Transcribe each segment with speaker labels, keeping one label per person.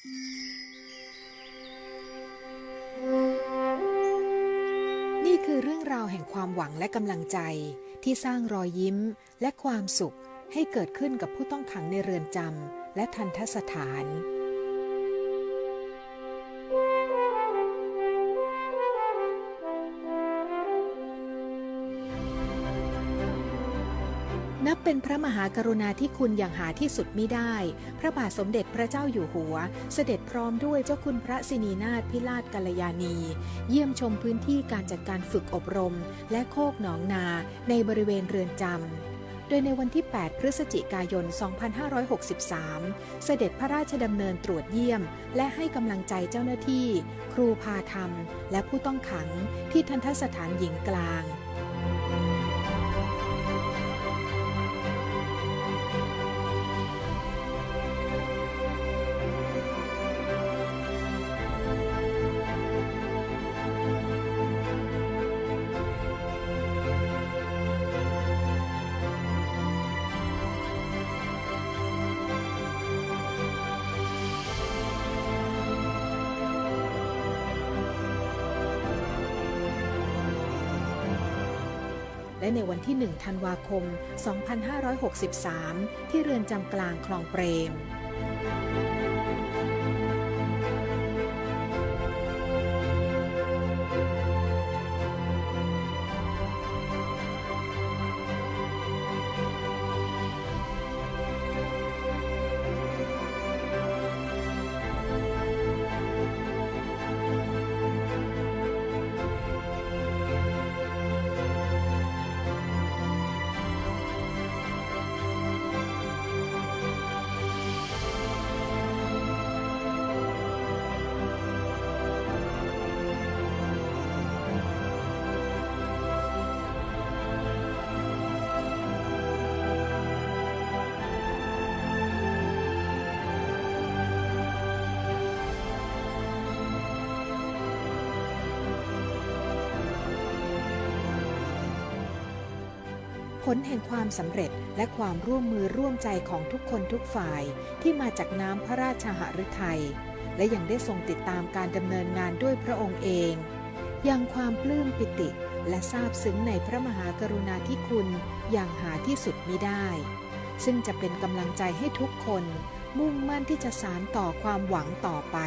Speaker 1: นี่คือเรื่องราวแห่งความหวังและกำลังใจที่สร้างรอยยิ้มและความสุขให้เกิดขึ้นกับผู้ต้องขังในเรือนจำและทันทสถาน เป็นพระมหากรุณาธิคุณอย่างหาที่สุดมิได้ พระบาทสมเด็จพระเจ้าอยู่หัว เสด็จพร้อมด้วยเจ้าคุณพระสินีนาถพิราชกัลยาณี เยี่ยมชมพื้นที่การจัดการฝึกอบรม และโคกหนองนาในบริเวณเรือนจำโดยในวันที่ 8 พฤศจิกายน 2563 เสด็จพระราชดำเนินตรวจเยี่ยม และให้กำลังใจเจ้าหน้าที่ ครูพาธรรม และผู้ต้องขังที่ทันทสถานหญิงกลาง และในวันที่ 1 ธันวาคม 2563 ที่เรือนจำกลางคลองเปรม ลแห่งความสำเร็จและความร่วมมือร่วมใจของทุกคนทุกฝ่ายที่มาจากน้ำพระราชหฤทัย และยังได้ทรงติดตามการดำเนินงานด้วยพระองค์เองอยังความปลื้มปิติและซาบซึ้งในพระมหากรุณาธิคุณอย่างหาที่สุดมิได้ ซึ่งจะเป็นกำลังใจให้ทุกคนมุ่งมั่นที่จะสารต่อความหวังต่อไป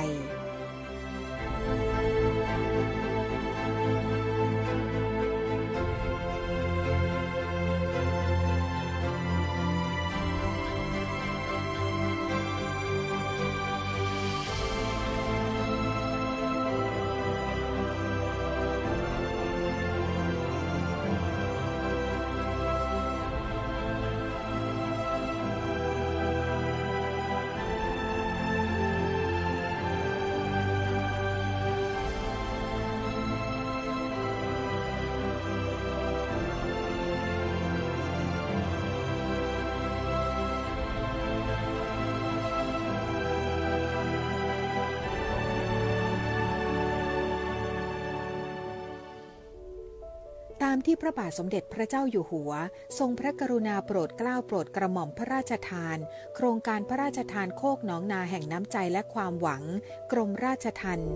Speaker 1: ามที่พระบาทสมเด็จพระเจ้าอยู่หัว ทรงพระกรุณาโปรดเกล้าโปรดกระหม่อมพระราชทาน โครงการพระราชทานโคกหนองนาแห่งน้ำใจและความหวัง กรมราชทัณฑ์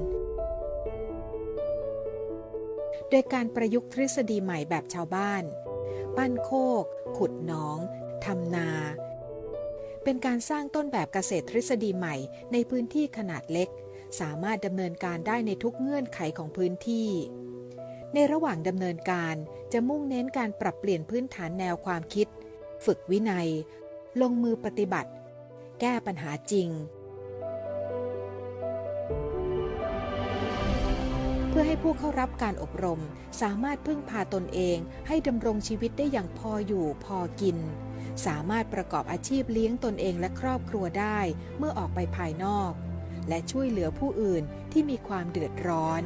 Speaker 1: โดยการประยุกต์ทฤษฎีใหม่แบบชาวบ้าน ปั้นโคก ขุดหนองทำนา เป็นการสร้างต้นแบบเกษตรทฤษฎีใหม่ในพื้นที่ขนาดเล็ก สามารถดำเนินการได้ในทุกเงื่อนไขของพื้นที่ ในระหว่างดำเนินการจะมุ่งเน้นการปรับเปลี่ยนพื้นฐานแนวความคิด ฝึกวินัย ลงมือปฏิบัติ แก้ปัญหาจริง เพื่อให้ผู้เข้ารับการอบรมสามารถพึ่งพาตนเองให้ดำรงชีวิตได้อย่างพออยู่พอกิน สามารถประกอบอาชีพเลี้ยงตนเองและครอบครัวได้เมื่อออกไปภายนอก และช่วยเหลือผู้อื่นที่มีความเดือดร้อน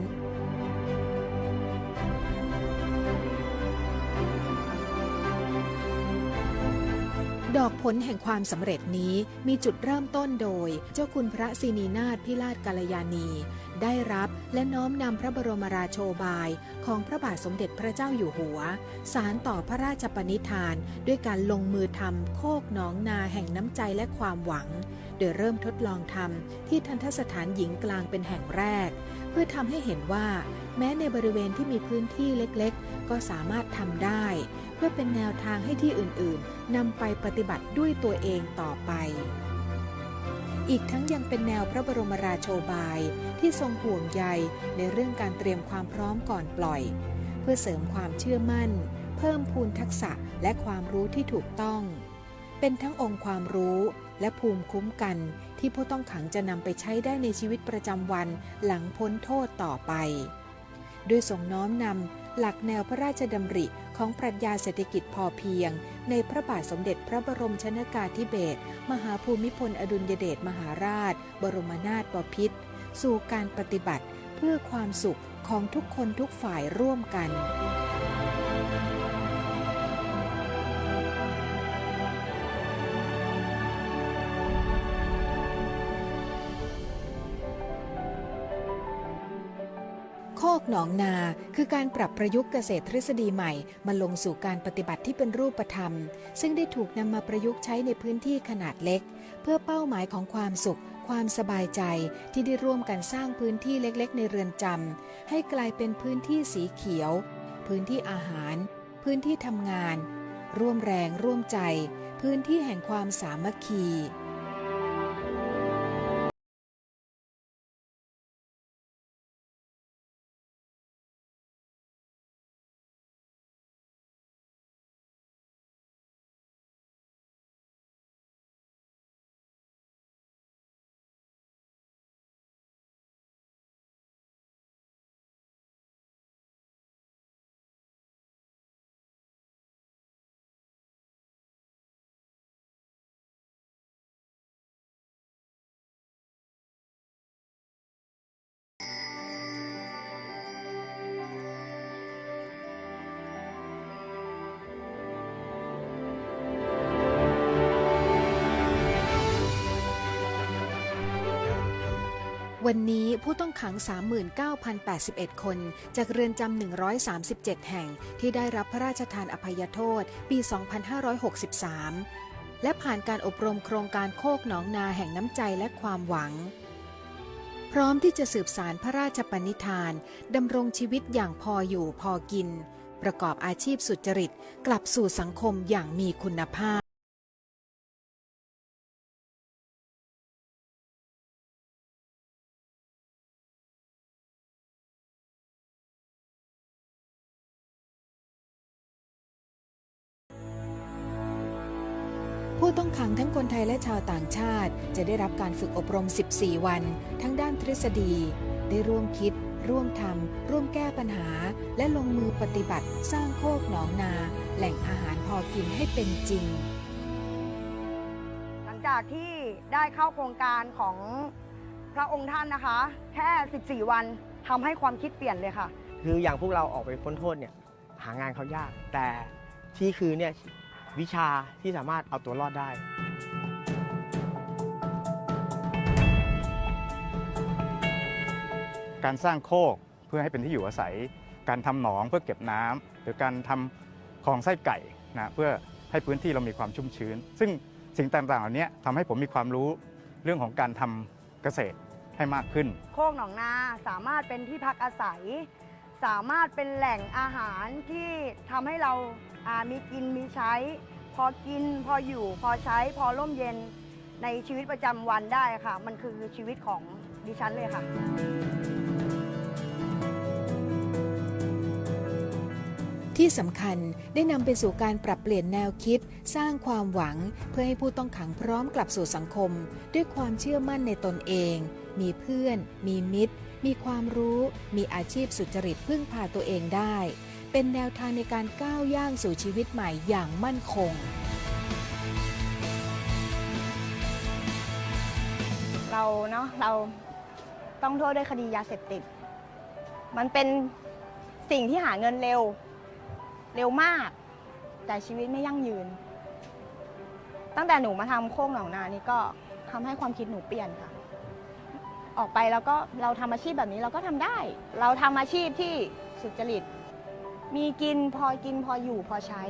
Speaker 1: ดอกผลแห่งความสำเร็จนี้มีจุดเริ่มต้นโดย เจ้าคุณพระสินีนาถพิราชกัลยาณีได้รับและน้อมนำพระบรมราโชบาย ของพระบาทสมเด็จพระเจ้าอยู่หัว สารต่อพระราชปณิธาน ด้วยการลงมือทำโคกหนองนาแห่งน้ำใจและความหวัง โดยเริ่มทดลองทำที่ทันทสถานหญิงกลางเป็นแห่งแรก เพื่อทำให้เห็นว่า แม้ในบริเวณที่มีพื้นที่เล็กๆ ก็สามารถทำได้ เพื่อเป็นแนวทางให้ที่อื่นๆนำไปปฏิบัติด้วยตัวเองต่อไป อีกทั้งยังเป็นแนวพระบรมราโชบายที่ทรงห่วงใยในเรื่องการเตรียมความพร้อมก่อนปล่อย เพื่อเสริมความเชื่อมั่น เพิ่มพูนทักษะและความรู้ที่ถูกต้อง เป็นทั้งองค์ความรู้ และภูมิคุ้มกันที่ผู้ต้องขังจะนำไปใช้ได้ในชีวิตประจำวันหลังพ้นโทษต่อไป ด้วยส่งน้อมนำหลักแนวพระราชดำริของปรัชญาเศรษฐกิจพอเพียง ในพระบาทสมเด็จพระบรมชนากาธิเบศรมหาภูมิพลอดุลยเดชมหาราช บรมนาถบพิตรสู่การปฏิบัติเพื่อความสุขของทุกคนทุกฝ่ายร่วมกัน กหนองนา คือการปรับประยุกต์เกษตรทฤษฎีใหม่ มาลงสู่การปฏิบัติที่เป็นรูปธรรม ซึ่งได้ถูกนำมาประยุกต์ใช้ในพื้นที่ขนาดเล็ก เพื่อเป้าหมายของความสุข ความสบายใจที่ได้ร่วมกันสร้างพื้นที่เล็กๆ ในเรือนจำให้กลายเป็นพื้นที่สีเขียว พื้นที่อาหาร พื้นที่ทำงาน ร่วมแรงร่วมใจ พื้นที่แห่งความสามัคคี วันนี้ผู้ต้องขัง 39,081 คน จากเรือนจำ 137 แห่งที่ได้รับพระราชทานอภัยโทษปี 2563 และผ่านการอบรมโครงการโคกหนองนาแห่งน้ำใจและความหวัง พร้อมที่จะสืบสารพระราชปณิธานดำรงชีวิตอย่างพออยู่พอกิน ประกอบอาชีพสุจริต กลับสู่สังคมอย่างมีคุณภาพ ผู้ต้องขังทั้งคนไทยและชาวต่างชาติ จะได้รับการฝึกอบรม 14 วัน ทั้งด้านทฤษฎี ได้ร่วมคิด ร่วมทำ ร่วมแก้ปัญหา และลงมือปฏิบัติสร้างโคกหนองนา แหล่งอาหารพอกินให้เป็นจริง
Speaker 2: หลังจากที่ได้เข้าโครงการของพระองค์ท่านนะคะ แค่ 14 วันทำให้ความคิดเปลี่ยนเลยค่ะ
Speaker 3: คืออย่างพวกเราออกไปพ้นโทษเนี่ยหางานเขายาก แต่ที่คือเนี่ย วิชาที่สามารถเอาตัวรอดได้
Speaker 4: การสร้างโคกเพื่อให้เป็นที่อยู่อาศัย การทำหนองเพื่อเก็บน้ำหรือการทำคลองไส้ไก่นะเพื่อให้พื้นที่เรามีความชุ่มชื้น ซึ่งสิ่งต่างๆเหล่านี้ทำให้ผมมีความรู้เรื่องของการทำเกษตรให้มากขึ้น
Speaker 2: โคกหนองนาสามารถเป็นที่พักอาศัย สามารถเป็นแหล่งอาหารที่ทำให้เราามีกินมีใช้ พอกินพออยู่ พอใช้พอร่มเย็นในชีวิตประจำวันได้ค่ะ มันคือชีวิตของดิฉันเลยค่ะ
Speaker 1: ที่สำคัญได้นำไปสู่การปรับเปลี่ยนแนวคิด สร้างความหวังเพื่อให้ผู้ต้องขังพร้อมกลับสู่สังคม ด้วยความเชื่อมั่นในตนเอง มีเพื่อน มีมิตร มีความรู้ มีอาชีพสุจริตพึ่งพาตัวเองได้ เป็นแนวทางในการก้าวย่างสู่ชีวิตใหม่อย่างมั่นคง
Speaker 5: เราเนาะเราต้องโทษด้วยคดียาเสพติด มันเป็นสิ่งที่หาเงินเร็ว เร็วมาก แต่ชีวิตไม่ยั่งยืน ตั้งแต่หนูมาทำโค้งหนองนานี่ก็ทำให้ความคิดหนูเปลี่ยนค่ะ ออกไปแล้วก็เราทำอาชีพแบบนี้เราก็ทำได้ เราทำอาชีพที่สุจริต มีกินพอกินพออยู่พอใช้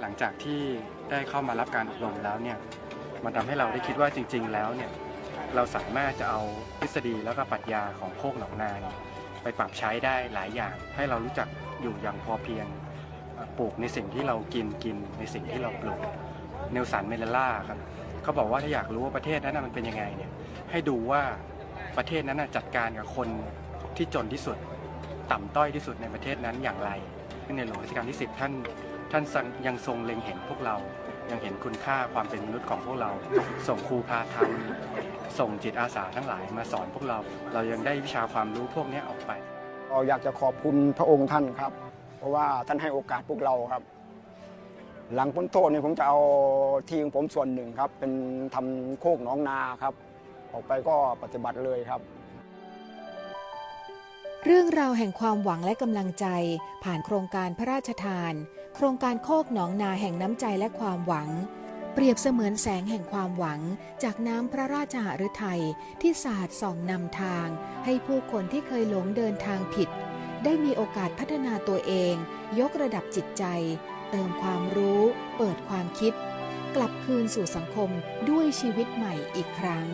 Speaker 6: หลังจากที่ได้เข้ามารับการอบรมแล้วเนี่ย มันทำให้เราได้คิดว่าจริง ๆ แล้วเนี่ยเราสามารถจะเอาทฤษฎีแล้วก็ปรัชญาของโคกหนองนาเนี่ยไปปรับใช้ได้หลายอย่าง ให้เรารู้จักอยู่อย่างพอเพียงปลูกในสิ่งที่เรากินกินในสิ่งที่เราปลูกเนลสันเมเลล่าครับเขาบอกว่าถ้าอยากรู้ว่าประเทศนั้นนะมันเป็นยังไงเนี่ยให้ดูว่าประเทศนั้นนะจัดการกับคนที่จนที่สุด ต่ำต้อยที่สุดในประเทศนั้นอย่างไรในหลวงรัชกาลที่ 10 ท่านท่านยังทรงเล็งเห็นพวกเรา ยังเห็นคุณค่าความเป็นมนุษย์ของพวกเรา ส่งครูพาธรรมส่งจิตอาสาทั้งหลายมาสอนพวกเรา เรายังได้วิชาความรู้พวกนี้ออกไป
Speaker 7: เราอยากจะขอบคุณพระองค์ท่านครับ เพราะว่าท่านให้โอกาสพวกเราครับ หลังพ้นโทษเนี่ยผมจะเอาทีของผมส่วนหนึ่งครับ เป็นทำโคกหน้องนาครับ ออกไปก็ปฏิบัติเลยครับ
Speaker 1: เรื่องราวแห่งความหวังและกำลังใจผ่านโครงการพระราชทาน โครงการโคกหนองนาแห่งน้ำใจและความหวัง เปรียบเสมือนแสงแห่งความหวัง จากน้ำพระราชหฤทัยที่สาดส่องนำทาง ให้ผู้คนที่เคยหลงเดินทางผิด ได้มีโอกาสพัฒนาตัวเอง ยกระดับจิตใจ เติมความรู้ เปิดความคิด กลับคืนสู่สังคมด้วยชีวิตใหม่อีกครั้ง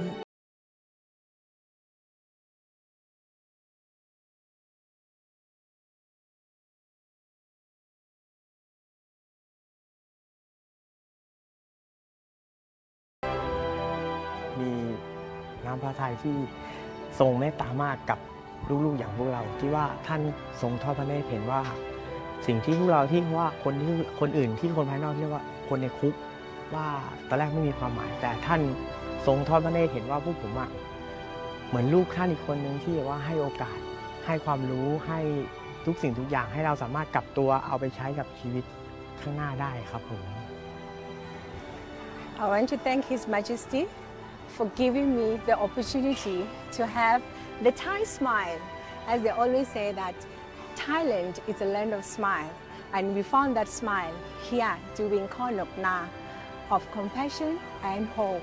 Speaker 1: ำ
Speaker 3: พระทัยที่ทรงเมตตามากกับลูกๆอย่างพวกเรา ที่ว่าท่านทรงทอดพระเนตรเห็นว่า สิ่งที่พวกเราที่ว่าคนที่คนอื่นที่คนภายนอกเรียกว่าคนในคุกว่าตอนแรกไม่มีความหมาย แต่ท่านทรงทอดพระเนตรเห็นว่าพวกผมอะเหมือนลูกท่านอีกคนนึงที่ว่าให้โอกาส ให้ความรู้ให้ทุกสิ่งทุกอย่างให้เราสามารถกลับตัวเอาไปใช้กับชีวิตข้างหน้าได้ครับผม
Speaker 8: I want to thank His Majesty for giving me the opportunity to have the Thai smile. As they always say that Thailand is a land of smile. And we found that smile here during Konok Na of compassion and hope.